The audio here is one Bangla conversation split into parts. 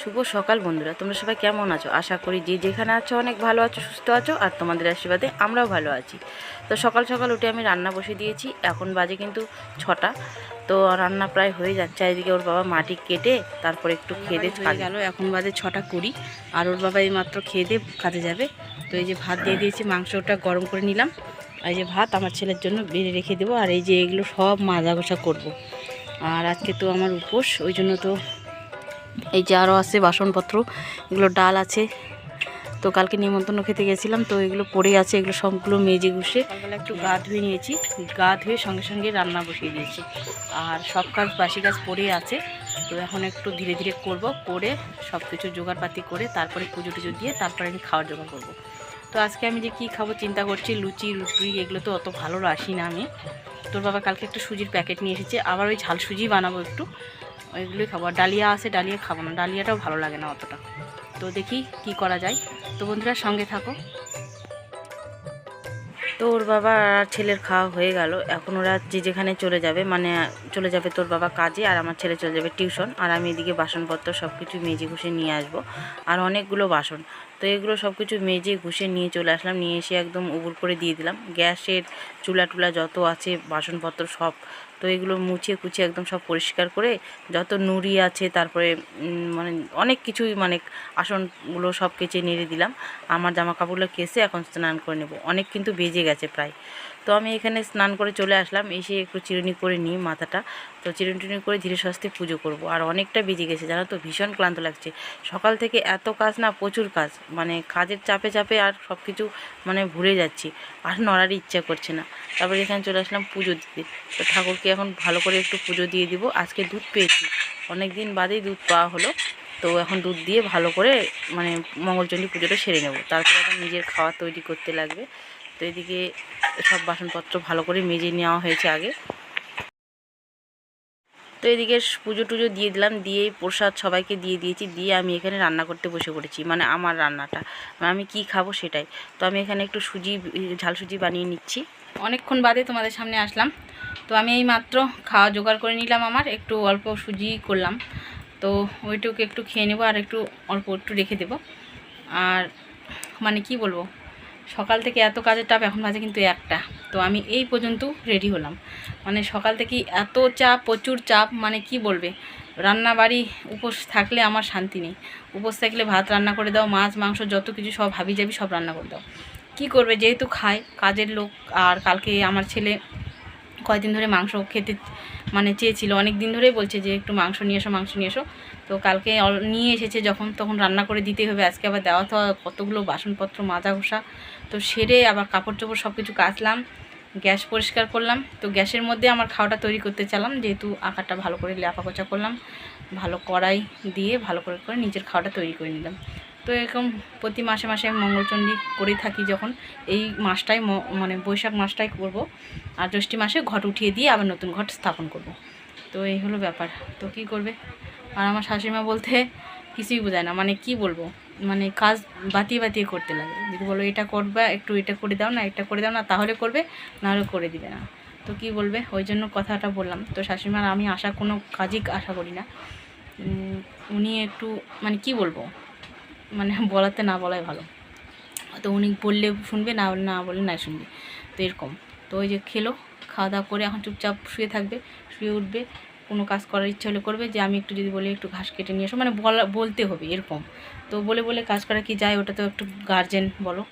শুভ সকাল বন্ধুরা তোমরা সবাই কেমন আছো? আশা করি যে যেখানে আছো অনেক ভালো আছো সুস্থ আছো আর তোমাদের আশীর্বাদে আমরাও ভালো আছি। তো সকাল সকাল উঠে আমি রান্না বসে দিয়েছি এখন বাজে কিন্তু ছটা। তো রান্না প্রায় হয়ে যাচ্ছে এদিকে ওর বাবা মাটি কেটে তারপরে একটু খেয়ে দিয়ে গেল এখন বাজে ছটা কুড়ি আর ওর বাবা এই মাত্র খেয়ে দিয়ে কাজে যাবে। তো এই যে ভাত দিয়ে দিয়েছি মাংসটা গরম করে নিলাম। আর এই যে ভাত আমার ছেলের জন্য বেড়ে রেখে দেবো আর এই যে এগুলো সব মাজা ঘষা করব। আর আজকে তো আমার উপোস ওই জন্য তো এই যে আরও আছে বাসনপত্র, এগুলো ডাল আছে। তো কালকে নিমন্ত্রণ খেতে গেছিলাম, তো এগুলো পড়ে আছে, এগুলো সবগুলো মেজে ঘুষে একটু গা ধুয়ে নিয়েছি, গা ধুয়ে সঙ্গে সঙ্গে রান্না বসিয়ে দিয়েছি। আর সব কাজ, বাসি কাজ পড়ে আছে, তো এখন একটু ধীরে ধীরে করব, করে সব কিছু জোগাড়পাতি করে তারপরে পুজো টুজো দিয়ে তারপরে আমি খাওয়ার জোগাড় করব। তো আজকে আমি যে কী খাব চিন্তা করছি, লুচি, রুটি, এগুলো তো অত ভালো আসি না আমি। তোর বাবা কালকে একটু সুজির প্যাকেট নিয়ে এসেছে, আবার ওই ঝাল সুজি বানাবো একটু। ওইগুলোই খাব। ডালিয়া আছে, ডালিয়া খাব না। ডালিয়াটাও ভালো লাগে না অতটা। তো দেখি কি করা যায়। তো বন্ধুরা, সঙ্গে থাকো। তো ওর বাবা আর ছেলের খাওয়া হয়ে গেল। এখন ওরা যে যেখানে চলে যাবে মানে চলে যাবে তোর বাবা কাজে আর আমার ছেলে চলে যাবে টিউশন। আর আমি এদিকে বাসনপত্র সব কিছু মেজে ঘুষে নিয়ে আসব। আর অনেকগুলো বাসন। তো এগুলো সব কিছু মেজে ঘুষে নিয়ে চলে আসলাম। নিয়ে এসে একদম উবুর করে দিয়ে দিলাম। গ্যাসের চুলা টুলা যত আছে, বাসনপত্র সব, তো এগুলো মুছিয়ে কুচিয়ে একদম সব পরিষ্কার করে যত নুড়ি আছে, তারপরে মানে অনেক কিছুই মানে আসনগুলো সব কেচে নেড়ে দিলাম। আমার জামা কাপড়গুলো কেসে এখন স্নান করে নেব। অনেক কিন্তু বেজে গেছে প্রায়। তো আমি এখানে স্নান করে চলে আসলাম, এসে একটু চিরুনি করে নিই মাথাটা। তো চিরুনি টিরুনি করে ধীরে সস্তে পুজো করব। আর অনেকটা বেজে গেছে, জানো তো? ভীষণ ক্লান্ত লাগছে। সকাল থেকে এত কাজ না, প্রচুর কাজ। মানে কাজের চাপে চাপে আর সব কিছু মানে ভুলে যাচ্ছি। আর নড়ার ইচ্ছা করছে না। তারপরে এখানে চলে আসলাম পুজো দিতে। তো ঠাকুরকে এখন ভালো করে একটু পুজো দিয়ে দিব। আজকে দুধ পেয়েছি। অনেক দিন বাদেই দুধ পাওয়া হলো। তো এখন দুধ দিয়ে ভালো করে মানে মঙ্গলচণ্ডী পুজোটা সেরে নেব। তারপরে আবার নিজের খাওয়া তৈরি করতে লাগবে। তো এদিকে সব বাসনপত্র ভালো করে মেজে নেওয়া হয়েছে আগে। তো এদিকে পুজো টুজো দিয়ে দিলাম দিয়ে প্রসাদ সবাইকে দিয়ে দিয়েছি, দিয়ে আমি এখানে রান্না করতে বসে পড়েছি মানে আমার রান্নাটা মানে আমি কি খাব সেটাই। তো আমি এখানে একটু সুজি, ঝাল সুজি বানিয়ে নিচ্ছি। অনেকক্ষণ বাদে তোমাদের সামনে আসলাম। তো আমি এই মাত্র খাওয়া জোগাড় করে নিলাম আমার, একটু অল্প সুজি করলাম। তো ওইটুকু একটু খেয়ে নেব আর একটু অল্প একটু রেখে দেবো। আর মানে কি বলব? সকাল থেকে এত কাজের চাপ, এখন বাজে কিন্তু একটা। তো আমি এই পর্যন্ত রেডি হলাম। মানে সকাল থেকে এত চাপ, প্রচুর চাপ মানে কি বলবে? রান্না বাড়ি উপোস থাকলে আমার শান্তি নেই। উপোস থাকলে ভাত রান্না করে দাও, মাছ, মাংস, যত কিছু সব হাবি যাবি সব রান্না করে দাও। কী করবে? যেহেতু খায়, কাজের লোক, আর কালকে আমার ছেলে কয়েকদিন ধরে মাংস খেতে মানে চেয়েছিল। অনেক দিন ধরেই বলছে যে, একটু মাংস নিয়ে এসো, মাংস নিয়ে এসো। তো কালকে নিয়ে এসেছে যখন, তখন রান্না করে দিতেই হবে। আজকে আবার দেওয়া তো কতগুলো বাসনপত্র, মাজা ঘষা। তো সেরে আবার কাপড় চোপড় সব কিছু কাচলাম, গ্যাস পরিষ্কার করলাম। তো গ্যাসের মধ্যে আমার খাওয়াটা তৈরি করতে চালাম, যেহেতু আকারটা ভালো করে লেপা কোচা করলাম। ভালো কড়াই দিয়ে ভালো করে করে নিজের খাওয়াটা তৈরি করে নিলাম। তো এরকম প্রতি মাসে মাসে আমি মঙ্গলচণ্ডী করে থাকি যখন। এই মাসটাই মানে বৈশাখ মাসটাই করব। আর জ্যৈষ্ঠী মাসে ঘট উঠিয়ে দিয়ে আবার নতুন ঘট স্থাপন করব। তো এই হলো ব্যাপার। তো কি করবে? আর আমার শাশুড়িমা বলতে কিছুই বোঝায় না। মানে কি বলব? মানে কাজ বাতিয়ে বাতিয়ে করতে লাগে। যদি বলো এটা করবে, একটু এটা করে দাও না এটা করে দাও না, তাহলে করবে, নাহলে করে দিবে না। তো কি বলবে? ওই জন্য কথাটা বললাম। তো শাশুড়িমার আমি আশা কোনো কাজই আশা করি না। উনি একটু মানে কি বলব? মানে বলাতে না বলাই ভালো। তো উনি বললে শুনবে, না না বললে না শুনবে। তো এরকম। তো ওই যে খেলো, খাওয়া দাওয়া করে এখন চুপচাপ শুয়ে থাকবে, শুয়ে উঠবে। কোনো কাজ করার ইচ্ছা হলে করবে যে আমি একটু যদি বলি একটু ঘাস কেটে নিয়ে এসো মানে বলা, বলতে হবে এরকম। তো বলে বলে কাজ করা কি যায় ওটা তো একটু গার্জেন বলো।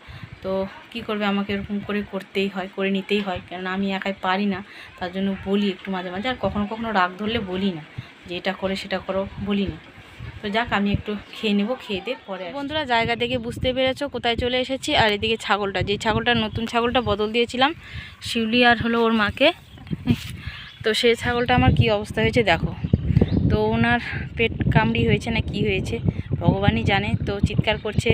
তো কি করবে আমাকে এরকম করে করতেই হয়, করে নিতেই হয়। কেননা আমি একাই পারি না, তার জন্য বলি একটু মাঝে মাঝে। আর কখনো কখনো রাগ ধরলে বলি না। যে এটা করে, সেটা করো, বলি না। তো যাক, আমি একটু খেয়ে নেব, খেয়ে দিয়ে পরে বন্ধুরা, জায়গা দেখে বুঝতে পেরেছ, কোথায় চলে এসেছি? আর এদিকে ছাগলটা যে ছাগলটা, নতুন ছাগলটা বদল দিয়েছিলাম, শিউলি আর হলো ওর মাকে। তো সেই ছাগলটা আমার কি অবস্থা হয়েছে দেখো। তো ওনার পেট কামড়ি হয়েছে না কি হয়েছে, ভগবানই জানে। তো চিৎকার করছে,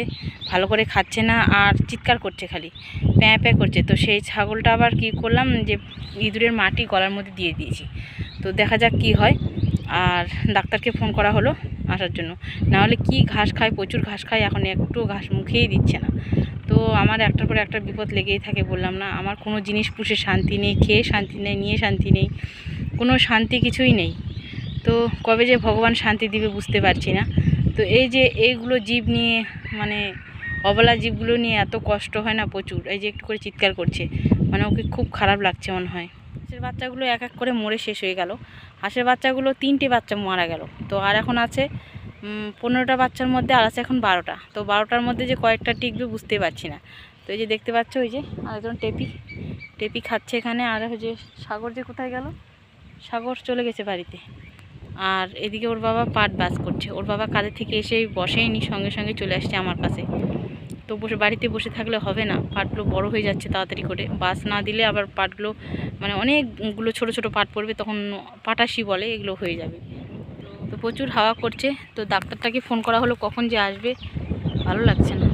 ভালো করে খাচ্ছে না, আর চিৎকার করছে খালি, প্যাঁ প্যাঁ করছে। তো সেই ছাগলটা আবার কি করলাম, যে ইঁদুরের মাটি গলার মধ্যে দিয়ে দিয়েছি। তো দেখা যাক কি হয়। আর ডাক্তারকে ফোন করা হলো। আসার জন্য। নাহলে কি ঘাস খায়? প্রচুর ঘাস খায়, এখন একটু ঘাস মুখেই দিচ্ছে না। তো আমার একটার পর একটা বিপদ লেগেই থাকে, বললাম না, আমার কোনো জিনিস পুষে শান্তি নেই, খেয়ে শান্তি নেই, নিয়ে শান্তি নেই, কোনো শান্তি কিছুই নেই। তো কবে যে ভগবান শান্তি দিবে বুঝতে পারছি না। তো এই যে এইগুলো জীব নিয়ে মানে অবলা জীবগুলো নিয়ে এত কষ্ট হয় না প্রচুর, এই যে একটু করে চিৎকার করছে মানে ওকে খুব খারাপ লাগছে মনে হয়। বাচ্চাগুলো এক এক করে মরে শেষ হয়ে গেল। হাঁসের বাচ্চাগুলো তিনটে বাচ্চা মারা গেল। তো আর এখন আছে পনেরোটা বাচ্চার মধ্যে আর আছে এখন বারোটা। তো বারোটার মধ্যে যে কয়েকটা টিকবে বুঝতে পারছি না। তো এই যে দেখতে পাচ্ছ ওই যে আরেকজন টেপি টেপি খাচ্ছে এখানে। আর ওই যে সাগর যে কোথায় গেল? সাগর চলে গেছে বাড়িতে। আর এদিকে ওর বাবা পাট বাস করছে। ওর বাবা কাজের থেকে এসে বসেইনি, সঙ্গে সঙ্গে চলে আসছে আমার কাছে। তো বসে বাড়িতে বসে থাকলে হবে না পাটগুলো বড় হয়ে যাচ্ছে তাড়াতাড়ি করে। বাস না দিলে আবার পাটগুলো মানে অনেকগুলো ছোট ছোট পাট পড়বে, তখন পাটাশি বলে, এগুলো হয়ে যাবে। তো প্রচুর হাওয়া করছে, তো ডাক্তারটাকে ফোন করা হলো কখন যে আসবে, ভালো লাগছে না।